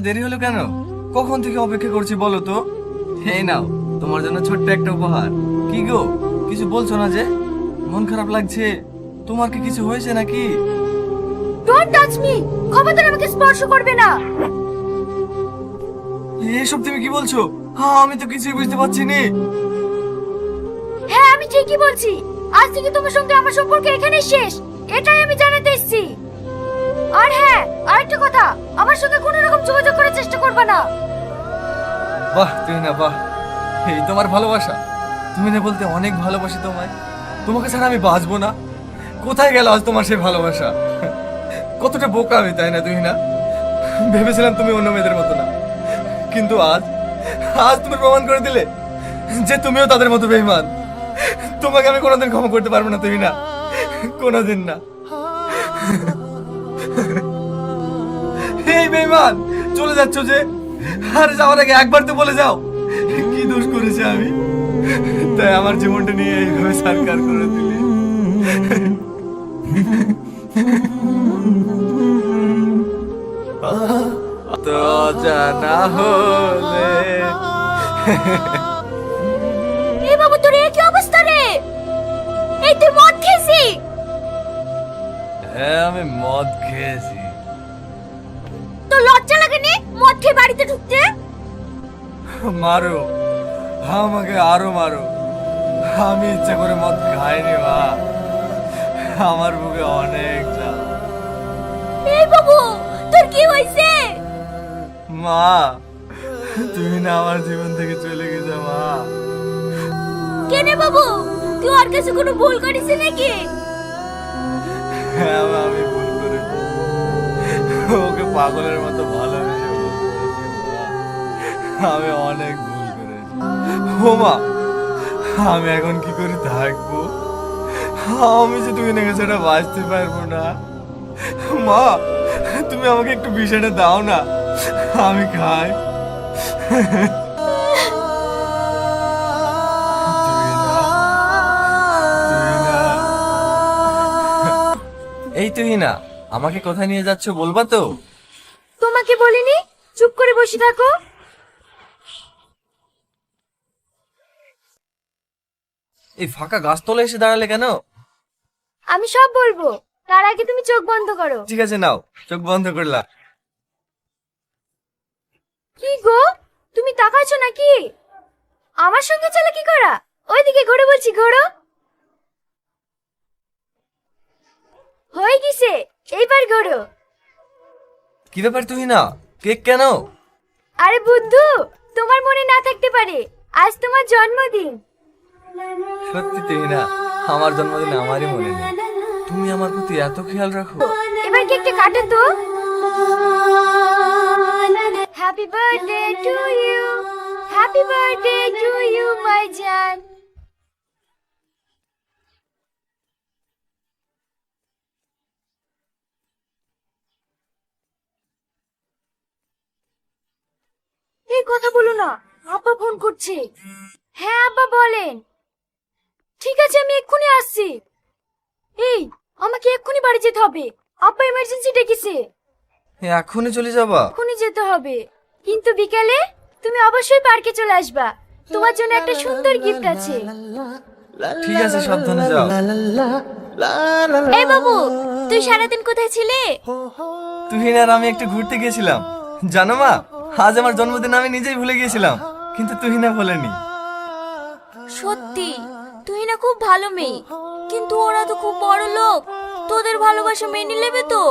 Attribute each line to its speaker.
Speaker 1: দেরি হলো কেন? কখন থেকে অপেক্ষা করছি বলো তো? এই নাও তোমার জন্য ছোট্ট একটা উপহার। কি গো কিছু বলছো না যে? মন খারাপ লাগছে। তোমার কি কিছু হয়েছে নাকি?
Speaker 2: ডোন্ট টাচ মি খবরদার আমাকে স্পর্শ করবে না!
Speaker 1: এসব তুমি কি বলছো? হ্যাঁ আমি তো কিছুই বুঝতে পারছি নি।
Speaker 2: হ্যাঁ আমি ঠিকই বলছি। আজ থেকে তোমার সঙ্গে আমার সম্পর্ক এখানেই শেষ। এটাই আমি জানাতে এসেছি। আর হ্যাঁ আরেকটা কথা, আমার সঙ্গে কোনো রকম যোগাযোগ করার চেষ্টা করবে না।
Speaker 1: বাহ তুই না বাহ। এই তোমার ভালোবাসা। তুমি না বলতে অনেক ভালোবাসি তোমায়। তোমাকে ছাড়া আমি বাঁচবো না। কোথায় গেল আজ তোমার সেই ভালোবাসা? কতটা বোকা আমি, তাই না তুই না ভেবেছিলাম তুমি অন্য মেয়েদের মতো না। কিন্তু আজ আজ তুমি প্রমাণ করে দিলে যে তুমিও তাদের মতো বেইমান তোমাকে আমি কোনোদিন ক্ষমা করতে পারব না তুই না কোনোদিন না। এই বেইমান চলে যাচ্ছ যে? আর যাওয়ার আগে একবার তো বলে যাও। কি দোষ করেছে আমি? তাই আমার জীবনটা নিয়ে এইভাবে সরকার করে দিলে। তো জানা হলে
Speaker 2: এই বাবু তোর এ কি অবস্থা রে? এই তুই মদ খেয়েছি
Speaker 1: হ্যাঁ আমি মদ খেয়েছি।
Speaker 2: তো লজ্জা লাগেনি মদ খেয়ে বাড়িতে ঢুকতে?
Speaker 1: মারো। আমাকে আরও মারো। আমি ইচ্ছা করে মদ খাইনি মা। আমার বুকে অনেক জ্বালা
Speaker 2: এই বাবু তোর কি হয়েছে?
Speaker 1: মা তুমি না আমার জীবন থেকে চলে গেছো মা।
Speaker 2: কেনে বাবু তুই ওর কাছে কোনো ভুল করিস নাকি?
Speaker 1: হ্যাঁ মা, আমি ভুল করেছি। ওকে পাগলের মতো মা। আমি অনেক ভুল করেছি। ও মা আমি এখন কি করে থাকব? আমি যে তুমি না সেটা বাঁচতে পারব না। মা, তুমি আমাকে একটু বিষয়টা দাও না। আমি খাই। এই তুই না আমাকে কোথায় নিয়ে যাচ্ছ বলবা তো?
Speaker 2: তোমাকে বলিনি? চুপ করে বসে থাকো।
Speaker 1: এই ফাঁকা গাছতলা এসে দাঁড়ালে কেন?
Speaker 2: আমি সব বলব। তার আগে তুমি চোখ বন্ধ করো।
Speaker 1: ঠিক আছে নাও। চোখ বন্ধ করলা।
Speaker 2: কি গো? তুমি তাকাচ্ছ নাকি? আমার সঙ্গে চলে কি করা? ওইদিকে ঘোরো বলছি ঘোরো। হয়ে গেছে। এইবার ঘোরো।
Speaker 1: কি ব্যাপার তুই না কেক কেন?
Speaker 2: আরে বুদ্ধু তোমার মনে না থাকতে পারে। আজ তোমার জন্মদিন।
Speaker 1: সত্যি তুই না আমার জন্মদিন আমারই মনে নেই। তুমি আমার প্রতি এত খেয়াল রাখো।
Speaker 2: এবার কেকটা কাটো তো। Happy birthday to you happy birthday to you my জান কথা বলো না। আব্বা ফোন করছে। হ্যাঁ আব্বা বলেন। ঠিক আছে আমি এক্ষুনি আসছি। এই আমাকে এক্ষুনি বাড়ি যেতে হবে। আব্বা ইমার্জেন্সি ডেকেছে।
Speaker 1: এখনই চলে যাবা?
Speaker 2: এক্ষুনি যেতে হবে। কিন্তু বিকেলে তুমি অবশ্যই পার্কে চলে আসবা। তোমার জন্য একটা সুন্দর গিফট আছে।
Speaker 1: ঠিক আছে সাবধানে যাও।
Speaker 2: এই বাবু তুই সারাদিন কোথায় ছিলে?
Speaker 1: তুই আর আমি একটু ঘুরতে গিয়েছিলাম। জানো মা আজ আমার জন্মদিন, আমি নিজেই ভুলে গিয়েছিলাম, কিন্তু তুই না বলেনি
Speaker 2: সত্যি তুই না খুব ভালো মেয়ে, কিন্তু ওরা তো খুব বড় লোক, তোদের ভালোবাসা মেনে নেবে তো?